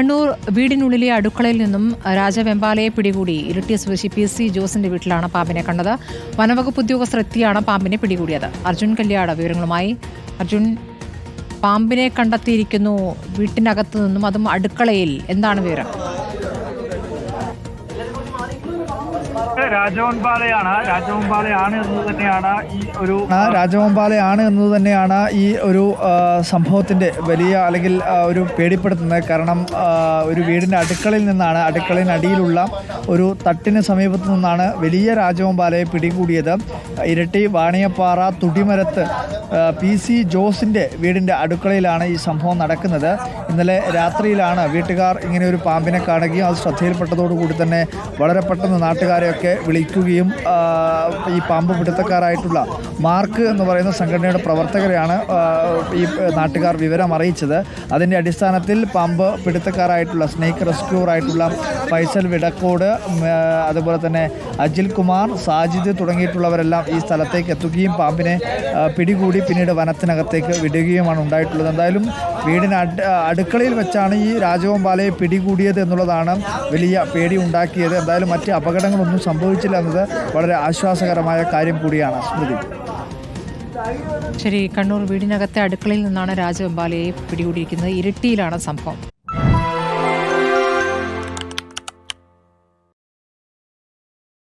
കണ്ണൂർ വീടിനുള്ളിലെ അടുക്കളയിൽ നിന്നും രാജവെമ്പാലയെ പിടികൂടി. ഇരിട്ടി സ്വദേശി പി സി ജോസിന്റെ വീട്ടിലാണ് പാമ്പിനെ കണ്ടത്. വനവകുപ്പ് ഉദ്യോഗസ്ഥർ എത്തിയാണ് പാമ്പിനെ പിടികൂടിയത്. അർജുൻ കല്യാട് വിവരങ്ങളുമായി. അർജുൻ പാമ്പിനെ കണ്ടെത്തിയിരിക്കുന്നു. വീട്ടിനകത്തു നിന്നും അതും അടുക്കളയിൽ. എന്താണ് വിവരം? രാജവൻപാലയാണ് രാജവൻപാലയാണ് എന്ന് തന്നെയാണ് ഈ ഒരു ആ രാജവമ്പാലയാണ് എന്നത് തന്നെയാണ് ഈ ഒരു സംഭവത്തിന്റെ വലിയ അല്ലെങ്കിൽ ഒരു പേടിപ്പെടുത്തുന്നത്. കാരണം ഒരു വീടിന്റെ അടുക്കളയിൽ നിന്നാണ് അടുക്കളയിനടിയിലുള്ള ഒരു തട്ടിന് സമീപത്ത് നിന്നാണ് വലിയ രാജവൻപാലയെ പിടികൂടിയത്. ഇരട്ടി വാണിയപ്പാറ തുടിമരത്ത് പി സി ജോസിന്റെ വീടിന്റെ അടുക്കളയിലാണ് ഈ സംഭവം നടക്കുന്നത്. ഇന്നലെ രാത്രിയിലാണ് വീട്ടുകാർ ഇങ്ങനെ ഒരു പാമ്പിനെ കാണുകയും അത് ശ്രദ്ധയിൽപ്പെട്ടതോടുകൂടി തന്നെ വളരെ പെട്ടെന്ന് നാട്ടുകാരെയൊക്കെ വിളിക്കുകയും ഈ പാമ്പ് പിടുത്തക്കാരായിട്ടുള്ള മാർക്ക് എന്ന് പറയുന്ന സംഘടനയുടെ പ്രവർത്തകരെയാണ് ഈ നാട്ടുകാർ വിവരം അറിയിച്ചത്. അതിന്റെ അടിസ്ഥാനത്തിൽ പാമ്പ് പിടുത്തക്കാരായിട്ടുള്ള സ്നേക്ക് റെസ്ക്യൂർ ആയിട്ടുള്ള ഫൈസൽ വിടക്കോട് അതുപോലെ തന്നെ അജിൽ കുമാർ സാജിദ് തുടങ്ങിയിട്ടുള്ളവരെല്ലാം ഈ സ്ഥലത്തേക്ക് എത്തുകയും പാമ്പിനെ പിടികൂടി പിന്നീട് വനത്തിനകത്തേക്ക് വിടുകയുമാണ് ഉണ്ടായിട്ടുള്ളത്. എന്തായാലും വീടിന് അടുക്കളയിൽ വെച്ചാണ് ഈ രാജവമ്പാലയെ പിടികൂടിയത് എന്നുള്ളതാണ് വലിയ പേടി ഉണ്ടാക്കിയത് എന്തായാലും മറ്റ് അപകടങ്ങളൊന്നും സംഭവിച്ചില്ല എന്നത് വളരെ ആശ്വാസകരമായ കാര്യം കൂടിയാണ്. സ്മൃതി. ശരി കണ്ണൂർ വീടിനകത്തെ അടുക്കളയിൽ നിന്നാണ് രാജവെമ്പാലയെ പിടികൂടിയിരിക്കുന്നത്. ഇരട്ടിയിലാണ് സംഭവം.